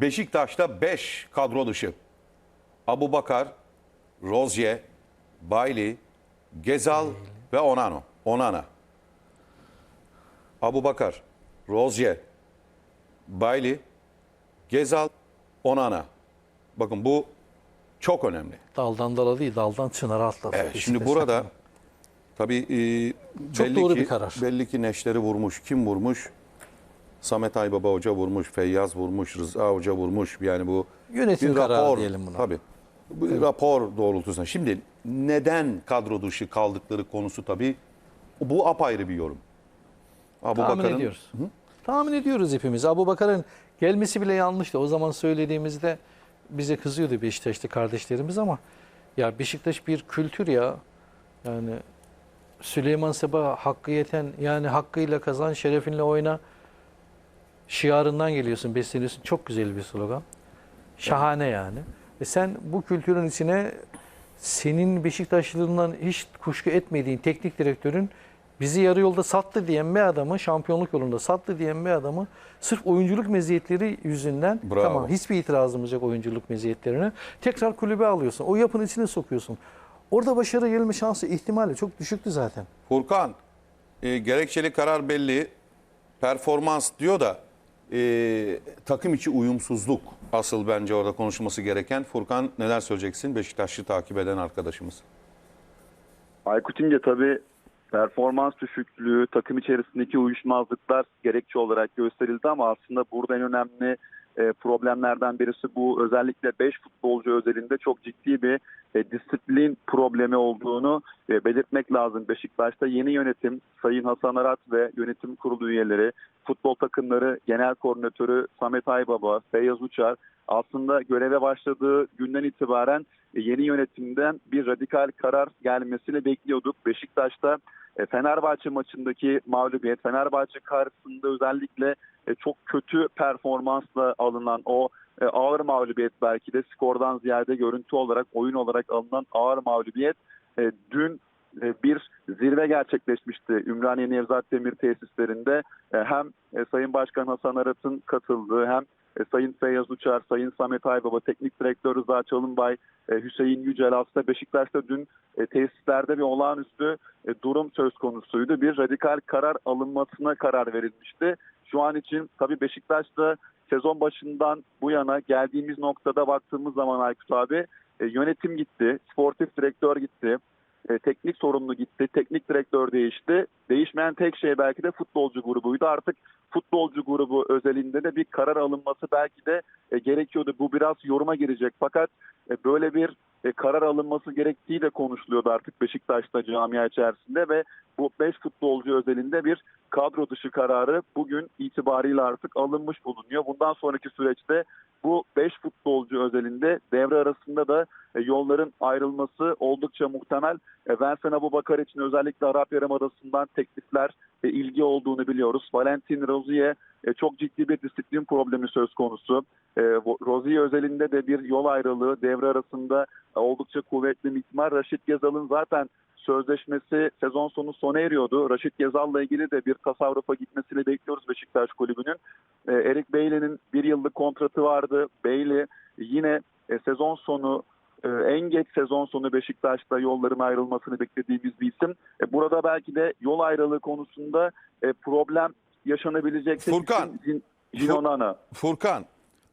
Beşiktaş'ta 5 kadro dışı. Abu Bakar, Rozier, Bailey, Gezal ve Onano. Onana. Abu Bakar, Rozier, Bailey, Gezal, Onana. Bakın bu çok önemli. Daldan dala değil, daldan çınara atladı. Evet, şimdi burada tabii e, Çok belli doğru ki, bir karar. Belli ki neşleri vurmuş. Kim vurmuş? Samet Aybaba Hoca vurmuş, Feyyaz vurmuş, Rıza Hoca vurmuş. Yani bu Yönetim bir kararı rapor, diyelim buna. Tabii. Bu rapor doğrultusunda. Şimdi neden kadro dışı kaldıkları konusu tabii bu apayrı bir yorum. Abu tahmin Bakar'ın ediyoruz. Tahmin ediyoruz hepimiz. Abu Bakar'ın gelmesi bile yanlıştı. O zaman söylediğimizde bize kızıyordu Beşiktaşlı kardeşlerimiz ama ya Beşiktaş bir kültür ya. Yani Süleyman Seba hakkı yeten yani hakkıyla kazan şerefinle oyna şiarından geliyorsun besleniyorsun. Çok güzel bir slogan. Şahane yani. Ve sen bu kültürün içine senin Beşiktaşlılığından hiç kuşku etmediğin teknik direktörün bizi yarı yolda sattı diyen bir adamı, şampiyonluk yolunda sattı diyen bir adamı sırf oyunculuk meziyetleri yüzünden Bravo. tamam hiçbir itirazımız yok oyunculuk meziyetlerine. Tekrar kulübe alıyorsun. O yapının içine sokuyorsun. Orada başarı gelme şansı ihtimali çok düşüktü zaten. Furkan, e, gerekçeli karar belli, performans diyor da e, takım içi uyumsuzluk asıl bence orada konuşulması gereken. Furkan neler söyleyeceksin Beşiktaş'ı takip eden arkadaşımız? Aykut İnce tabii performans düşüklüğü, takım içerisindeki uyuşmazlıklar gerekçe olarak gösterildi ama aslında burada en önemli problemlerden birisi bu özellikle 5 futbolcu özelinde çok ciddi bir e, disiplin problemi olduğunu e, belirtmek lazım. Beşiktaş'ta yeni yönetim Sayın Hasan Arat ve yönetim kurulu üyeleri, futbol takımları genel koordinatörü Samet Aybaba, Feyyaz Uçar aslında göreve başladığı günden itibaren e, yeni yönetimden bir radikal karar gelmesini bekliyorduk. Beşiktaş'ta e, Fenerbahçe maçındaki mağlubiyet, Fenerbahçe karşısında özellikle e, çok kötü performansla alınan o e, ağır mağlubiyet belki de skordan ziyade görüntü olarak, oyun olarak alınan ağır mağlubiyet e, dün bir zirve gerçekleşmişti Ümraniye Nevzat Demir tesislerinde. Hem Sayın Başkan Hasan Arat'ın katıldığı hem Sayın Feyyaz Uçar, Sayın Samet Aybaba, Teknik Direktör Rıza Çalınbay, Hüseyin Yücel aslında Beşiktaş'ta dün tesislerde bir olağanüstü durum söz konusuydu. Bir radikal karar alınmasına karar verilmişti. Şu an için tabii Beşiktaş'ta sezon başından bu yana geldiğimiz noktada baktığımız zaman Aykut abi e, yönetim gitti, sportif direktör gitti, e, teknik sorumlu gitti, teknik direktör değişti. Değişmeyen tek şey belki de futbolcu grubuydu. Artık futbolcu grubu özelinde de bir karar alınması belki de e, gerekiyordu. Bu biraz yoruma girecek. Fakat e, böyle bir e, karar alınması gerektiği de konuşuluyordu artık Beşiktaş'ta camia içerisinde ve bu 5 futbolcu özelinde bir kadro dışı kararı bugün itibariyle artık alınmış bulunuyor. Bundan sonraki süreçte bu 5 futbolcu özelinde devre arasında da e, yolların ayrılması oldukça muhtemel. E, Vincent Abu Bakar için özellikle Arap Yarımadası'ndan teklifler ilgi olduğunu biliyoruz. Valentin Rozier e, çok ciddi bir disiplin problemi söz konusu. E, Rozier özelinde de bir yol ayrılığı devre arasında e, oldukça kuvvetli ihtimal. Raşit Gezal'ın zaten sözleşmesi sezon sonu sona eriyordu. Raşit Gezal'la ilgili de bir tasarrufa gitmesini bekliyoruz Beşiktaş Kulübü'nün. E, Erik Bailey'nin bir yıllık kontratı vardı. Bailey yine e, sezon sonu e, en geç sezon sonu Beşiktaş'ta yolların ayrılmasını beklediğimiz bir isim. E, burada belki de yol ayrılığı konusunda e, problem yaşanabilecek Furkan. Jin-. Furkan,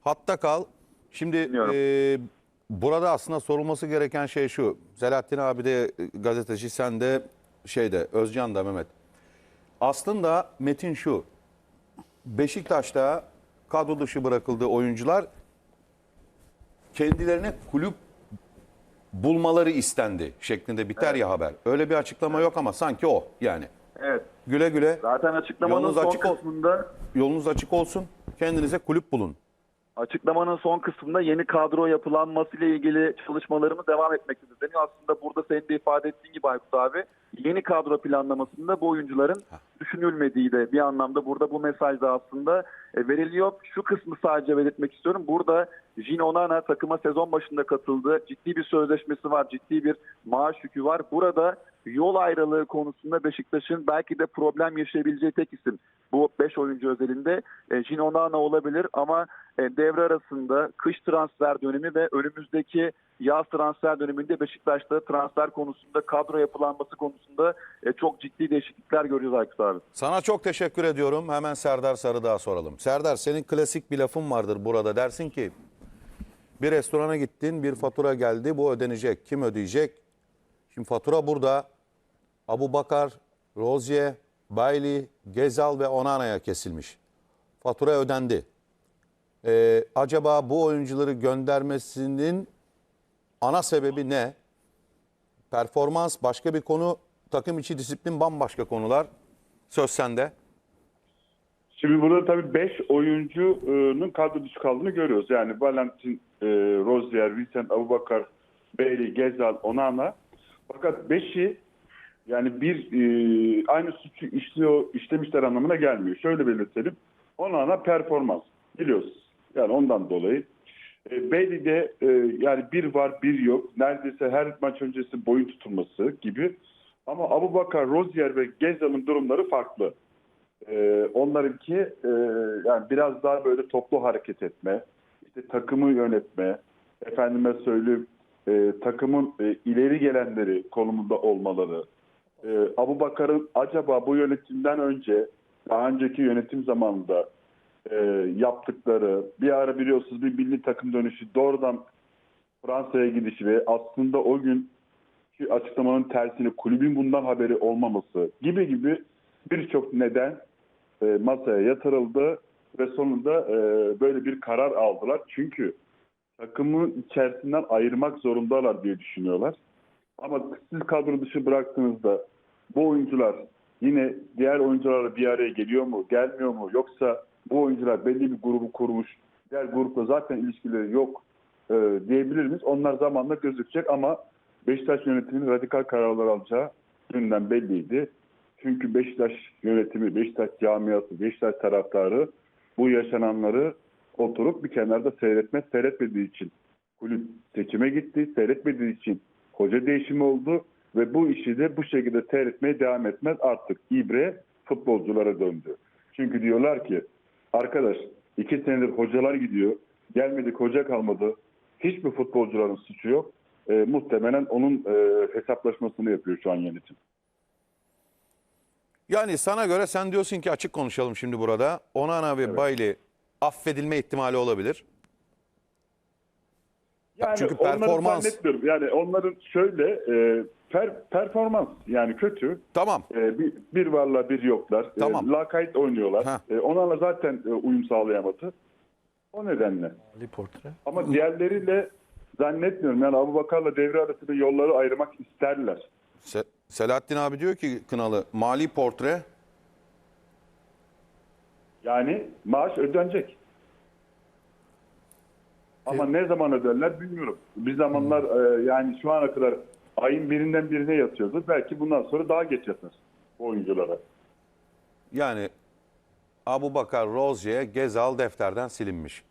hatta kal. Şimdi e, burada aslında sorulması gereken şey şu. Selahattin abi de e, gazeteci, sen de şeyde, Özcan da Mehmet. Aslında metin şu. Beşiktaş'ta kadro dışı bırakıldığı oyuncular kendilerine kulüp bulmaları istendi şeklinde biter ya haber. Öyle bir açıklama yok ama sanki o yani. Evet. Güle güle Zaten açıklamanın Yolunuz son açık kısmında yolunuz açık olsun. Kendinize kulüp bulun. Açıklamanın son kısmında yeni kadro yapılanması ile ilgili çalışmalarımız devam etmektedir deniyor. Aslında burada senin de ifade ettiğin gibi Aykut abi yeni kadro planlamasında bu oyuncuların düşünülmediği de bir anlamda burada bu mesaj da aslında e, veriliyor. Şu kısmı sadece belirtmek istiyorum. Burada Jin Onana takıma sezon başında katıldı. Ciddi bir sözleşmesi var, ciddi bir maaş yükü var. Burada yol ayrılığı konusunda Beşiktaş'ın belki de problem yaşayabileceği tek isim. Bu 5 oyuncu özelinde e, Jin Onana olabilir ama e, devre arasında kış transfer dönemi ve önümüzdeki yaz transfer döneminde Beşiktaş'ta transfer konusunda kadro yapılanması konusunda e, çok ciddi değişiklikler görüyoruz Aykut abi. Sana çok teşekkür ediyorum. Hemen Serdar Sarıdağ'a soralım. Serdar senin klasik bir lafın vardır burada. Dersin ki bir restorana gittin bir fatura geldi bu ödenecek. Kim ödeyecek? Şimdi fatura burada. Abu Bakar, Rozier, Bailey, Gezal ve Onana'ya kesilmiş. Fatura ödendi. Ee, acaba bu oyuncuları göndermesinin ana sebebi ne? Performans başka bir konu, takım içi disiplin bambaşka konular. Söz sende. Şimdi burada tabii 5 oyuncunun kadro dışı kaldığını görüyoruz. Yani Valentin, e, Rozier, Vincent, Abubakar, Bailey, Gezal, Onana. Fakat 5'i yani bir e, aynı suçu işliyor, işlemişler anlamına gelmiyor. Şöyle belirtelim. Onana performans biliyoruz. Yani ondan dolayı. E, Bailey'de e, yani bir var bir yok. Neredeyse her maç öncesi boyun tutulması gibi. Ama Abubakar, Rozier ve Gezal'ın durumları farklı. Ee, onlarınki e, yani biraz daha böyle toplu hareket etme, işte takımı yönetme, efendime söyleyeyim e, takımın e, ileri gelenleri konumunda olmaları. E, Abu Bakar'ın acaba bu yönetimden önce daha önceki yönetim zamanında e, yaptıkları bir ara biliyorsunuz bir milli takım dönüşü doğrudan Fransa'ya gidişi ve aslında o gün açıklamanın tersini kulübün bundan haberi olmaması gibi gibi birçok neden e, masaya yatırıldı ve sonunda e, böyle bir karar aldılar. Çünkü takımı içerisinden ayırmak zorundalar diye düşünüyorlar. Ama siz kadro dışı bıraktığınızda bu oyuncular yine diğer oyuncularla bir araya geliyor mu, gelmiyor mu? Yoksa bu oyuncular belli bir grubu kurmuş, diğer grupla zaten ilişkileri yok e, diyebilir miyiz? Onlar zamanla gözükecek ama Beşiktaş yönetiminin radikal kararlar alacağı dünden belliydi. Çünkü Beşiktaş yönetimi, Beşiktaş camiası, Beşiktaş taraftarı bu yaşananları oturup bir kenarda seyretmez, seyretmediği için kulüp seçime gitti, seyretmediği için hoca değişimi oldu ve bu işi de bu şekilde seyretmeye devam etmez artık ibre futbolculara döndü. Çünkü diyorlar ki arkadaş iki senedir hocalar gidiyor, gelmedik hoca kalmadı, hiçbir futbolcuların suçu yok. E, muhtemelen onun e, hesaplaşmasını yapıyor şu an yönetim. Yani sana göre sen diyorsun ki açık konuşalım şimdi burada. Onana ve Bailey affedilme ihtimali olabilir. Yani Çünkü performans-. Yani onların şöyle e, per- performans yani kötü. Tamam. E, bir, bir varla bir yoklar. Tamam. E, lakayt oynuyorlar. Heh. E, onlarla zaten e, uyum sağlayamadı. O nedenle. Ali Portre. Ama diğerleriyle zannetmiyorum. Yani Abu Bakar'la devre arasında yolları ayırmak isterler. Se- Selahattin abi diyor ki Kınalı mali portre Yani maaş ödenecek. Ama ne zaman öderler bilmiyorum. Bir zamanlar e, yani şu ana kadar ayın birinden birine yatıyordu. Belki bundan sonra daha geç yatar bu oyunculara. yani Abu Bakar, Rozier, Gezal defterden silinmiş.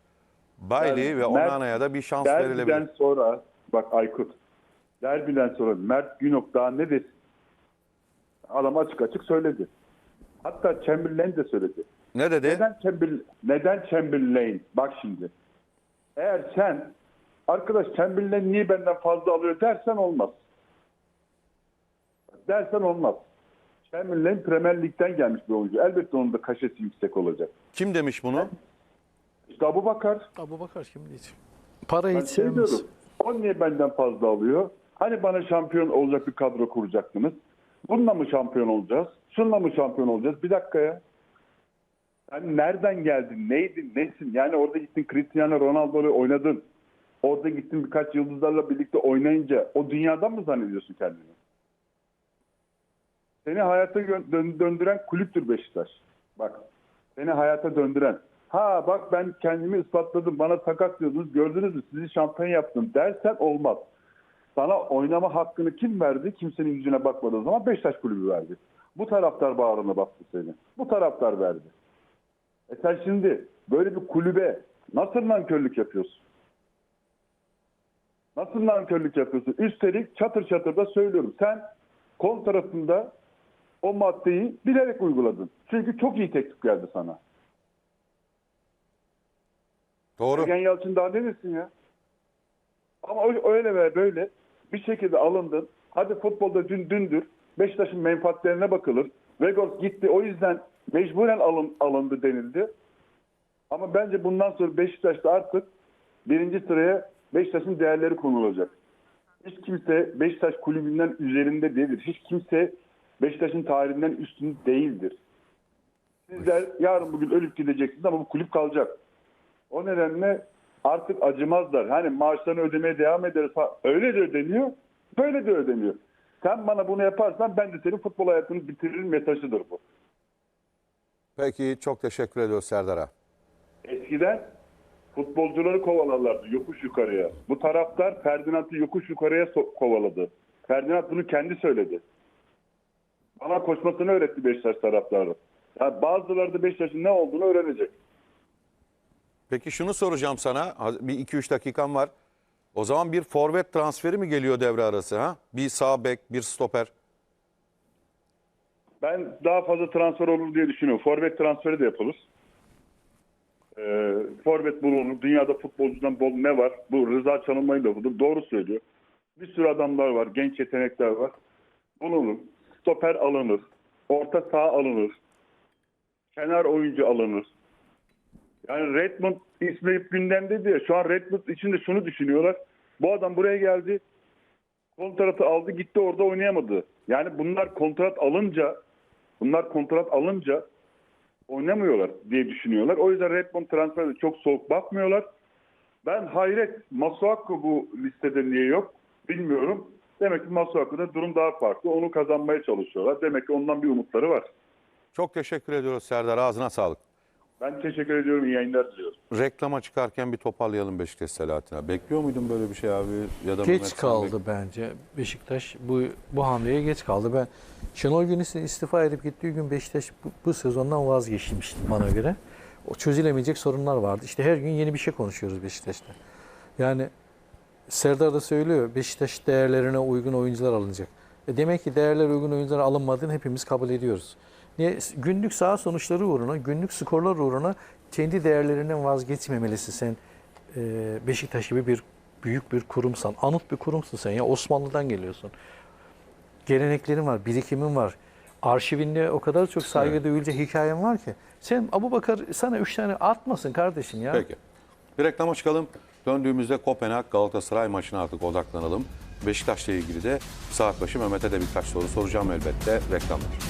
Bailey Yani ve Mert- Onana'ya da bir şans Derbiden verilebilir. sonra bak Aykut derbiden sonra Mert Günok daha ne desin? Adam açık açık söyledi. Hatta Chamberlain de söyledi. Ne dedi? Neden Chamberlain? Neden Chamberlain? Bak şimdi. Eğer sen arkadaş Chamberlain niye benden fazla alıyor dersen olmaz. Dersen olmaz. Chamberlain Premier Lig'den gelmiş bir oyuncu. Elbette onun da kaşesi yüksek olacak. Kim demiş bunu? İşte Abu Bakar. Abu Bakar kim diyecek? Para hiç sevmez. O niye benden fazla alıyor? Hani bana şampiyon olacak bir kadro kuracaktınız? Bununla mı şampiyon olacağız? Şununla mı şampiyon olacağız? Bir dakika ya. Sen nereden geldin? Neydin? Nesin? Yani orada gittin Cristiano Ronaldo'yla oynadın. Orada gittin birkaç yıldızlarla birlikte oynayınca o dünyadan mı zannediyorsun kendini? Seni hayata döndüren kulüptür Beşiktaş. Bak seni hayata döndüren. Ha bak ben kendimi ispatladım bana takas diyordunuz gördünüz mü sizi şampiyon yaptım dersen olmaz. Sana oynama hakkını kim verdi? Kimsenin yüzüne bakmadığı zaman Beşiktaş kulübü verdi. Bu taraftar bağrına bastı seni. Bu taraftar verdi. E sen şimdi böyle bir kulübe nasıl nankörlük yapıyorsun? Nasıl nankörlük yapıyorsun? Üstelik çatır çatır da söylüyorum. Sen kontratında o maddeyi bilerek uyguladın. Çünkü çok iyi teklif geldi sana. Doğru. Sergen Yalçın daha ne desin ya? Ama öyle ve böyle bir şekilde alındın. Hadi futbolda dün dündür. Beşiktaş'ın menfaatlerine bakılır. Vegors gitti o yüzden mecburen alın, alındı denildi. Ama bence bundan sonra Beşiktaş'ta artık birinci sıraya Beşiktaş'ın değerleri konulacak. Hiç kimse Beşiktaş kulübünden üzerinde değildir. Hiç kimse Beşiktaş'ın tarihinden üstün değildir. Sizler yarın bugün ölüp gideceksiniz ama bu kulüp kalacak. O nedenle artık acımazlar. Hani maaşlarını ödemeye devam ederiz. falan. Öyle de ödeniyor, böyle de ödeniyor. Sen bana bunu yaparsan ben de senin futbol hayatını bitiririm mesajıdır bu. Peki çok teşekkür ediyoruz Serdar'a. Eskiden futbolcuları kovalarlardı yokuş yukarıya. Bu taraftar Ferdinand'ı yokuş yukarıya so- kovaladı. Ferdinand bunu kendi söyledi. Bana koşmasını öğretti Beşiktaş taraftarı. Yani bazıları da Beşiktaş'ın ne olduğunu öğrenecek. Peki şunu soracağım sana. Bir 2-3 dakikan var. O zaman bir forvet transferi mi geliyor devre arası ha? Bir sağ bek, bir stoper. Ben daha fazla transfer olur diye düşünüyorum. Forvet transferi de yapılır. Ee, forvet bulunur. Dünyada futbolcudan bol ne var? Bu Rıza Çalınmay'ın budur. Doğru söylüyor. Bir sürü adamlar var. Genç yetenekler var. Bulunur. Stoper alınır. Orta saha alınır. Kenar oyuncu alınır. Yani Redmond ismi hep gündemde diye. Şu an Redmond için de şunu düşünüyorlar. Bu adam buraya geldi. Kontratı aldı gitti orada oynayamadı. Yani bunlar kontrat alınca bunlar kontrat alınca oynamıyorlar diye düşünüyorlar. O yüzden Redmond transferde çok soğuk bakmıyorlar. Ben hayret Masuaku bu listede niye yok bilmiyorum. Demek ki Masuaku'da durum daha farklı. Onu kazanmaya çalışıyorlar. Demek ki ondan bir umutları var. Çok teşekkür ediyoruz Serdar. Ağzına sağlık. Ben teşekkür ediyorum. İyi yayınlar diliyorum. Reklama çıkarken bir toparlayalım Beşiktaş Selahattin abi. Bekliyor muydun böyle bir şey abi? Ya da Geç kaldı bek- bence. Beşiktaş bu bu hamleye geç kaldı. Ben Şenol Güneş'in istifa edip gittiği gün Beşiktaş bu, bu sezondan vazgeçmişti bana göre. O çözülemeyecek sorunlar vardı. İşte her gün yeni bir şey konuşuyoruz Beşiktaş'ta. Yani Serdar da söylüyor Beşiktaş değerlerine uygun oyuncular alınacak. E demek ki değerler uygun oyuncular alınmadığını hepimiz kabul ediyoruz. Niye? Günlük saha sonuçları uğruna, günlük skorlar uğruna kendi değerlerinden vazgeçmemelisin sen e, Beşiktaş gibi bir büyük bir kurumsan. Anıt bir kurumsun sen ya. Osmanlı'dan geliyorsun. Geleneklerin var, birikimin var. Arşivinde o kadar çok saygı Evet. duyulacak hikayen var ki. Sen Abu Bakar sana üç tane atmasın kardeşim ya. Peki. Bir reklama çıkalım. Döndüğümüzde Kopenhag Galatasaray maçına artık odaklanalım. Beşiktaş'la ilgili de saat başı Mehmet'e de birkaç soru soracağım elbette. Reklamlar.